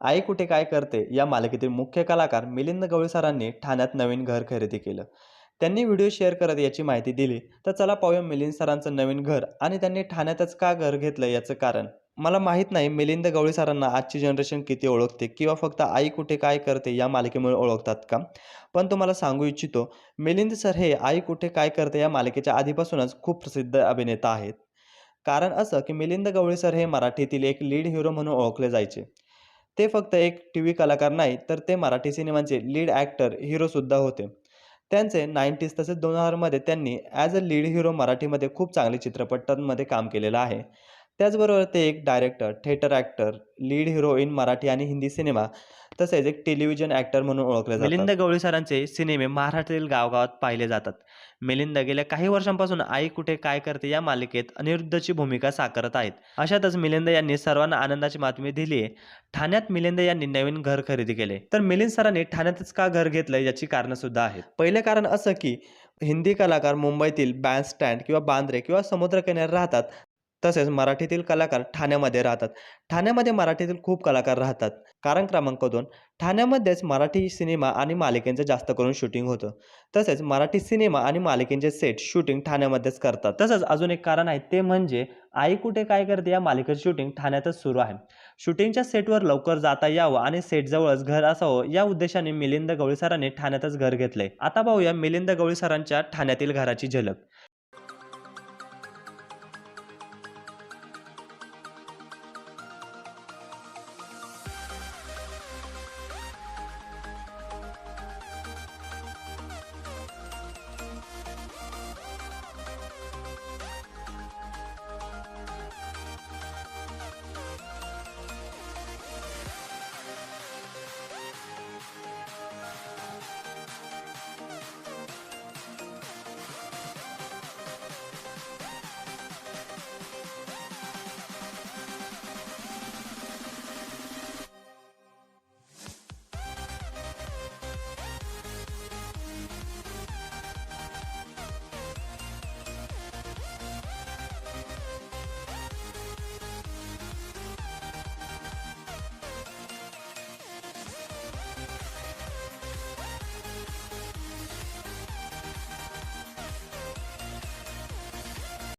आई कुठे काय करते या मालिकेतील मुख्य कलाकार मिलिंद गवळी सरांनी ठाण्यात नवीन घर खरेदी केलं. त्यांनी व्हिडिओ शेअर करत याची माहिती दिली. तर चला पाहूया मिलिंद सरांचं नवीन घर आणि त्यांनी ठाण्यातच का घर घेतलं याचं कारण. मला माहीत नाही मिलिंद गवळी सरांना आजची जनरेशन किती ओळखते किंवा फक्त आई कुठे काय करते या मालिकेमुळे ओळखतात का? पण तुम्हाला सांगू इच्छितो मिलिंद सर हे आई कुठे काय करते या मालिकेच्या आधीपासूनच खूप प्रसिद्ध अभिनेता आहेत. कारण असं की मिलिंद गवळी सर हे मराठीतील एक लीड हिरो म्हणून ओळखले जायचे. ते फक्त एक टी व्ही कलाकार नाही तर ते मराठी सिनेमांचे लीड ॲक्टर हिरोसुद्धा होते. त्यांचे नाईन्टीज तसेच दोन हजारमध्ये त्यांनी ॲज अ लीड हिरो मराठीमध्ये खूप चांगले चित्रपटांमध्ये काम केलेलं आहे. त्याचबरोबर ते एक director theatre actor lead hero in Marathi आणि हिंदी सिनेमा तसेच एक टेलिव्हिजन ॲक्टर म्हणून ओळखले जातात. मिलिंद गवळी सरांचे सिनेमे महाराष्ट्रातील गावगावात पाहिले जातात. मिलिंद गेल्या काही वर्षांपासून आई कुठे काय करते या मालिकेत अनिरुद्धची भूमिका साकारत आहेत. अशातच मिलिंद यांनी सर्वांना आनंदाची बातमी दिली आहे. ठाण्यात मिलिंद यांनी नवीन घर खरेदी केले. तर मिलिंद सरांनी ठाण्यातच का घर घेतलं याची कारणं सुद्धा आहेत. पहिले कारण असं की हिंदी कलाकार मुंबईतील बँड स्टँड किंवा बांद्रे किंवा समुद्रकिनारी राहतात. तसेच मराठीतील कलाकार ठाण्यामध्ये राहतात. ठाण्यामध्ये मराठीतील खूप कलाकार राहतात. कारण क्रमांक दोन ठाण्यामध्येच मराठी सिनेमा आणि मालिकेंचं जास्त करून शूटिंग होतं. तसेच मराठी सिनेमा आणि मालिकेंचे सेट शूटिंग ठाण्यामध्येच करतात. तसंच अजून एक कारण आहे ते म्हणजे आई कुठे काय करते या मालिकेचं शूटिंग ठाण्यातच सुरू आहे. शूटिंगच्या सेटवर लवकर जाता यावं आणि सेटजवळच घर असावं या उद्देशाने मिलिंद गवळी सरांनी ठाण्यातच घर घेतलंय. आता पाहूया मिलिंद गवळी सरांच्या ठाण्यातील घराची झलक.